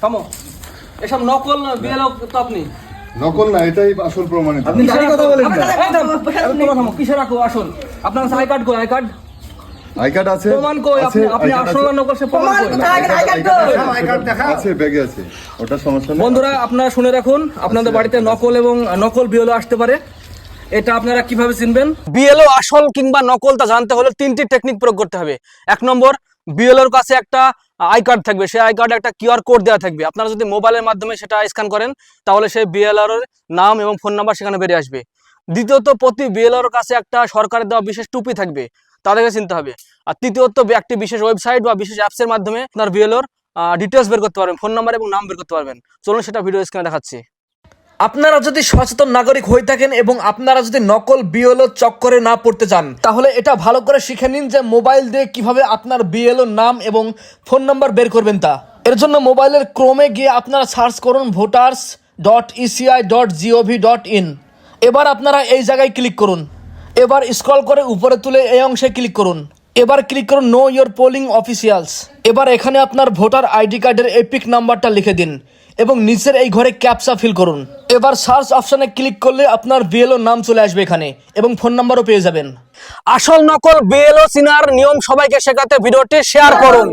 থামো এসব নকল বিএলও তো আপনি নকল না এটাই আসল প্রমাণিত। কিসের কথা বলেন থামো কিসের রাখো আসল? আপনার I card I card I card আছে। প্রমাণ কই আপনি? আছে, আপনি আসল না নকল সে প্রমাণ কই? আছে ব্যাগে আছে। ওটা সমস্যা নেই। বন্ধুরা আপনারা শুনে রাখুন আপনাদের বাড়িতে নকল এবং নকল বিএলও আসতে পারে। এটা আপনারা কীভাবে চিনবেন? বিএলও আসল কিংবা নকল তা জানতে হলে তিনটি টেকনিক প্রয়োগ করতে হবে। এক নম্বর, বিএলওর কাছে একটা আই কার্ড থাকবে। সেই আই কার্ডে একটা কিউআর কোড দেওয়া থাকবে। আপনারা যদি মোবাইলের মাধ্যমে সেটা স্ক্যান করেন, তাহলে সেই বিএলআর নাম এবং ফোন নাম্বার সেখানে বেরিয়ে আসবে। দ্বিতীয়ত, প্রতি বিএলআর কাছে একটা সরকারের দেওয়া বিশেষ টুপি থাকবে। তাদেরকে চিনতে হবে। আর তৃতীয়ত, একটি বিশেষ ওয়েবসাইট বা বিশেষ অ্যাপসের মাধ্যমে আপনার বিএলওর ডিটেলস বের করতে পারবেন ফোন নাম্বার এবং নাম বের করতে পারবেন। চলুন সেটা ভিডিও স্ক্রিনে দেখাচ্ছি। আপনারা যদি সচেতন নাগরিক হয়ে থাকেন এবং আপনারা যদি নকল বিএলও চক্করে না পড়তে চান, তাহলে এটা ভালো করে শিখে নিন যে মোবাইল দিয়ে কীভাবে আপনার বিএলও নাম এবং ফোন নাম্বার বের করবেন তা। এর জন্য মোবাইলের ক্রোমে গিয়ে আপনারা সার্চ করুন voters dot ECI dot GOV dot in এবার আপনারা এই জায়গায় ক্লিক করুন। এবার স্ক্রল করে উপরে তুলে এই অংশে ক্লিক করুন। এবার ক্লিক করুন নো ইয়োর পোলিং অফিসিয়ালস এবার এখানে আপনার ভোটার আইডি কার্ডের এপিক নাম্বারটা লিখে দিন। এবং নিচের এই ঘরে ক্যাপসা ফিল করুন। এবার সার্চ অপশনে ক্লিক করলে আপনার বিএলও নাম চলে আসবে এখানে এবং ফোন নাম্বারও পেয়ে যাবেন। আসল নকল বিএলও চিনার নিয়ম সবাইকে শেখাতে ভিডিওটি শেয়ার করুন।